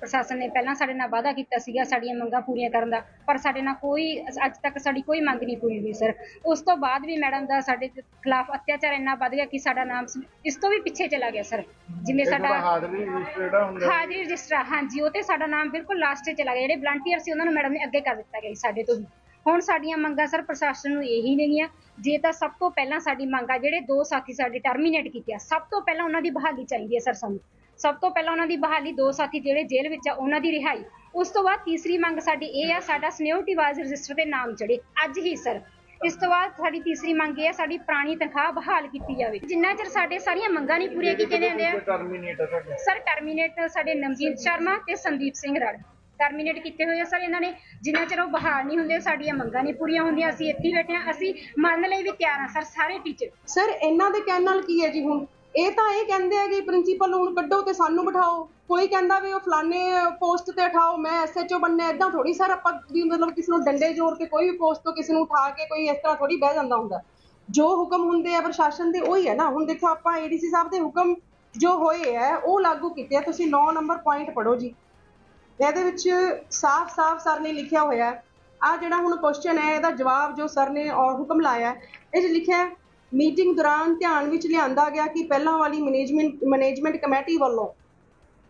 ਪ੍ਰਸ਼ਾਸਨ ਨੇ ਪਹਿਲਾਂ ਸਾਡੇ ਨਾਲ ਵਾਅਦਾ ਕੀਤਾ ਸੀਗਾ ਸਾਡੀਆਂ ਮੰਗਾਂ ਪੂਰੀਆਂ ਕਰਨ ਦਾ ਪਰ ਸਾਡੇ ਨਾਲ ਕੋਈ ਅੱਜ ਤੱਕ ਸਾਡੀ ਕੋਈ ਮੰਗ ਨਹੀਂ ਪੂਰੀ ਹੋਈ ਸਰ ਉਸ ਤੋਂ ਬਾਅਦ ਵੀ ਮੈਡਮ ਦਾ ਸਾਡੇ ਖਿਲਾਫ ਅਤਿਆਚਾਰ ਇੰਨਾ ਵੱਧ ਗਿਆ ਕਿ ਸਾਡਾ ਨਾਮ ਇਸ ਤੋਂ ਵੀ ਪਿੱਛੇ ਚਲਾ ਗਿਆ ਸਰ ਜਿਵੇਂ ਸਾਡਾ ਹਾਜ਼ਰੀ ਰਜਿਸਟਰ ਜਿਹੜਾ ਹੁੰਦਾ ਹਾਜ਼ਰੀ ਰਜਿਸਟਰ ਹਾਂਜੀ ਉਹ ਤੇ ਸਾਡਾ ਨਾਮ ਬਿਲਕੁਲ ਲਾਸਟ 'ਤੇ ਚਲਾ ਗਿਆ। ਜਿਹੜੇ ਵਲੰਟੀਅਰ ਸੀ ਉਹਨਾਂ ਨੂੰ ਮੈਡਮ ਨੇ ਅੱਗੇ ਕਰ ਦਿੱਤਾ ਗਿਆ ਸਾਡੇ ਤੋਂ ਵੀ। ਹੁਣ ਸਾਡੀਆਂ ਮੰਗਾਂ ਸਰ ਪ੍ਰਸ਼ਾਸਨ ਨੂੰ ਇਹੀ ਨੇਗੀਆਂ ਜੇ ਤਾਂ ਸਭ ਤੋਂ ਪਹਿਲਾਂ ਸਾਡੀ ਮੰਗ ਆ ਜਿਹੜੇ ਦੋ ਸਾਥੀ ਸਾਡੇ ਟਰਮੀਨੇਟ ਕੀਤੇ ਆ ਸਭ ਤੋਂ ਪਹਿਲਾਂ ਉਹਨਾਂ ਦੀ ਬਹਾਲੀ ਚਾਹੀਦੀ ਹੈ ਸਰ ਸਾਨੂੰ। ਸਭ ਤੋਂ ਪਹਿਲਾਂ ਉਹਨਾਂ ਦੀ ਬਹਾਲੀ ਦੋ ਸਾਥੀ ਜਿਹੜੇ ਜੇਲ੍ਹ ਵਿੱਚ ਆ ਉਹਨਾਂ ਦੀ ਰਿਹਾਈ। ਉਸ ਤੋਂ ਬਾਅਦ ਤੀਸਰੀ ਮੰਗ ਸਾਡੀ ਇਹ ਆ ਸਾਡਾ ਸਨਿਓਰਟੀ ਵਾਈਜ਼ ਰਜਿਸਟਰ ਤੇ ਨਾਮ ਚੜੇ ਅੱਜ ਹੀ ਸਰ। ਇਸ ਤੋਂ ਬਾਅਦ ਸਾਡੀ ਤੀਸਰੀ ਮੰਗ ਇਹ ਆ ਸਾਡੀ ਪੁਰਾਣੀ ਤਨਖਾਹ ਬਹਾਲ ਕੀਤੀ ਜਾਵੇ। ਜਿੰਨਾ ਚਿਰ ਸਾਡੇ ਸਾਰੀਆਂ ਮੰਗਾਂ ਨਹੀਂ ਪੂਰੀਆਂ ਕੀਤੀਆਂ ਜਾਂਦੀਆਂ ਹੈ ਸਰ ਟਰਮੀਨੇਟ ਸਾਡੇ ਨਵਜੀਤ ਸ਼ਰਮਾ ਤੇ ਸੰਦੀਪ ਸਿੰਘ ਰੜ। ਟਰਮੀਨੇਟ ਕੀਤੇ ਹੋਏ ਆ ਸਰ ਇਹਨਾਂ ਨੇ। ਜਿੰਨਾ ਚਿਰ ਉਹ ਬਹਾਲ ਨਹੀਂ ਹੁੰਦੇ ਸਾਡੀਆਂ ਮੰਗਾਂ ਨਹੀਂ ਪੂਰੀਆਂ ਹੁੰਦੀਆਂ ਅਸੀਂ ਇੱਥੇ ਹੀ ਬੈਠੇ ਹਾਂ ਅਸੀਂ ਮੰਨਣ ਲਈ ਵੀ ਤਿਆਰ ਹਾਂ ਸਰ ਸਾਰੇ ਟੀਚਰ ਸਰ ਇਹਨਾਂ ਦੇ ਕਹਿਣ ਨਾਲ ਕੀ ਹੈ ਜੀ ਹੁਣ? ਇਹ ਤਾਂ ਇਹ ਕਹਿੰਦੇ ਆ ਕਿ ਪ੍ਰਿੰਸੀਪਲ ਨੂੰ ਕੱਢੋ ਤੇ ਸਾਨੂੰ ਬਿਠਾਓ। ਕੋਈ ਕਹਿੰਦਾ ਵੀ ਉਹ ਫਲਾਣੇ ਪੋਸਟ ਤੇ ਉਠਾਓ, ਮੈਂ ਐਸਐਚਓ ਬੰਨਾ ਇਦਾਂ ਥੋੜੀ ਸਰ ਆਪਾਂ ਵੀ ਮਤਲਬ ਕਿਸੇ ਨੂੰ ਡੰਡੇ ਜ਼ੋਰ ਤੇ ਕੋਈ ਵੀ ਪੋਸਟ ਤੋਂ ਕਿਸੇ ਨੂੰ ਉਠਾ ਕੇ ਕੋਈ ਇਸ ਤਰ੍ਹਾਂ ਥੋੜੀ ਬਹਿ ਜਾਂਦਾ ਹੁੰਦਾ। ਜੋ ਹੁਕਮ ਹੁੰਦੇ ਆ ਪ੍ਰਸ਼ਾਸਨ ਦੇ, ਉਹੀ ਹੈ ਨਾ। ਹੁਣ ਦੇਖੋ ਆਪਾਂ ਏਡੀਸੀ ਸਾਹਿਬ ਦੇ ਹੁਕਮ ਜੋ ਹੋਏ ਹੈ ਉਹ ਲਾਗੂ ਕੀਤੇ ਆ। ਤੁਸੀਂ 9 ਨੰਬਰ ਪੁਆਇੰਟ ਪੜੋ ਜੀ। ਇਹਦੇ ਵਿੱਚ ਸਾਫ਼-ਸਾਫ਼ ਸਰ ਨੇ ਲਿਖਿਆ ਹੋਇਆ। ਆ ਜਿਹੜਾ ਹੁਣ ਕੁਐਸਚਨ ਹੈ, ਇਹਦਾ ਜਵਾਬ ਜੋ ਸਰ ਨੇ ਔਰ ਹੁਕਮ ਲਾਇਆ, ਇਹ 'ਚ ਲਿਖਿਆ ਮੀਟਿੰਗ ਦੌਰਾਨ ਧਿਆਨ ਵਿੱਚ ਲਿਆਂਦਾ ਗਿਆ ਕਿ ਪਹਿਲਾਂ ਵਾਲੀ ਮੈਨੇਜਮੈਂਟ ਮੈਨੇਜਮੈਂਟ ਕਮੇਟੀ ਵੱਲੋਂ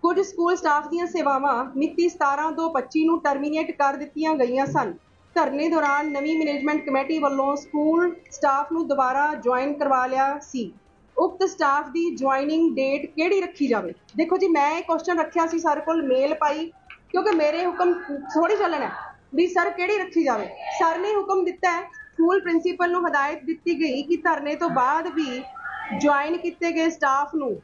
ਕੁਝ ਸਕੂਲ ਸਟਾਫ ਦੀਆਂ ਸੇਵਾਵਾਂ ਮਿਤੀ 17/2/25 ਨੂੰ ਟਰਮੀਨੇਟ ਕਰ ਦਿੱਤੀਆਂ ਗਈਆਂ ਸਨ। ਧਰਨੇ ਦੌਰਾਨ ਨਵੀਂ ਮੈਨੇਜਮੈਂਟ ਕਮੇਟੀ ਵੱਲੋਂ ਸਕੂਲ ਸਟਾਫ ਨੂੰ ਦੁਬਾਰਾ ਜੁਆਇਨ ਕਰਵਾ ਲਿਆ ਸੀ। ਉਕਤ ਸਟਾਫ ਦੀ ਜੁਆਇਨਿੰਗ ਡੇਟ ਕਿਹੜੀ ਰੱਖੀ ਜਾਵੇ? ਦੇਖੋ ਜੀ, ਮੈਂ ਇਹ ਕੁਐਸਚਨ ਰੱਖਿਆ ਸੀ ਸਰ ਕੋਲ, ਮੇਲ ਪਾਈ, ਕਿਉਂਕਿ ਮੇਰੇ ਹੁਕਮ ਥੋੜੀ ਚੱਲਣਾ ਹੈ ਵੀ ਸਰ ਕਿਹੜੀ ਰੱਖੀ ਜਾਵੇ? ਸਰ ਨੇ ਹੁਕਮ ਦਿੱਤਾ ਹੈ ਸਕੂਲ ਪ੍ਰਿੰਸੀਪਲ ਨੂੰ ਹਦਾਇਤ ਦਿੱਤੀ ਗਈ ਕਿ ਧਰਨੇ ਤੋਂ ਬਾਅਦ ਵੀ ਜੁਆਇਨ ਕੀਤੇ ਗਏ ਸਟਾਫ ਨੂੰ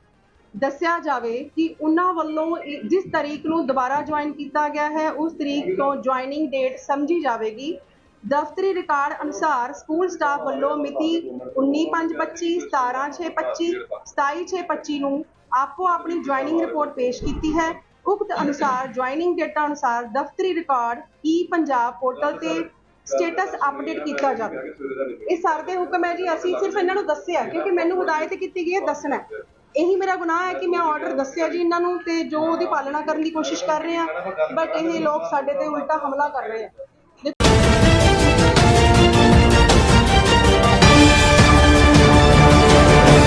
ਦੱਸਿਆ ਜਾਵੇ ਕਿ ਉਹਨਾਂ ਵੱਲੋਂ ਜਿਸ ਤਰੀਕ ਨੂੰ ਦੁਬਾਰਾ ਜੁਆਇਨ ਕੀਤਾ ਗਿਆ ਹੈ, ਉਸ ਤਰੀਕ ਤੋਂ ਜੁਆਇਨਿੰਗ ਡੇਟ ਸਮਝੀ ਜਾਵੇਗੀ। ਦਫ਼ਤਰੀ ਰਿਕਾਰਡ ਅਨੁਸਾਰ ਸਕੂਲ ਸਟਾਫ ਵੱਲੋਂ ਮਿਤੀ 19/5/25 17/6/25 27/6/25 ਨੂੰ ਆਪੋ ਆਪਣੀ ਜੁਆਇਨਿੰਗ ਰਿਪੋਰਟ ਪੇਸ਼ ਕੀਤੀ ਹੈ। ਉਕਤ ਅਨੁਸਾਰ ਜੁਆਇਨਿੰਗ ਡੇਟਾ ਅਨੁਸਾਰ ਦਫ਼ਤਰੀ ਰਿਕਾਰਡ ਈ ਪੰਜਾਬ ਪੋਰਟਲ ਤੇ ਸਟੇਟਸ ਅਪਡੇਟ ਕੀਤਾ ਜਾਵੇ ਇਹ ਸਰ ਦੇ ਹੁਕਮ ਹੈ ਜੀ, ਅਸੀਂ ਸਿਰਫ ਇਹਨਾਂ ਨੂੰ ਦੱਸਿਆ, ਕਿਉਂਕਿ ਮੈਨੂੰ ਹਦਾਇਤ ਕੀਤੀ ਗਈ ਹੈ, ਦੱਸਣਾ ਇਹੀ ਮੇਰਾ ਗੁਨਾਹ ਹੈ ਕਿ ਮੈਂ ਆਰਡਰ ਦੱਸਿਆ ਜੀ ਇਹਨਾਂ ਨੂੰ ਤੇ ਜੋ ਉਹਦੀ ਪਾਲਣਾ ਕਰਨ ਦੀ ਕੋਸ਼ਿਸ਼ ਕਰ ਰਹੇ ਆ ਬਟ ਇਹ ਲੋਕ ਸਾਡੇ ਤੇ ਉਲਟਾ ਹਮਲਾ ਕਰ ਰਹੇ ਆ।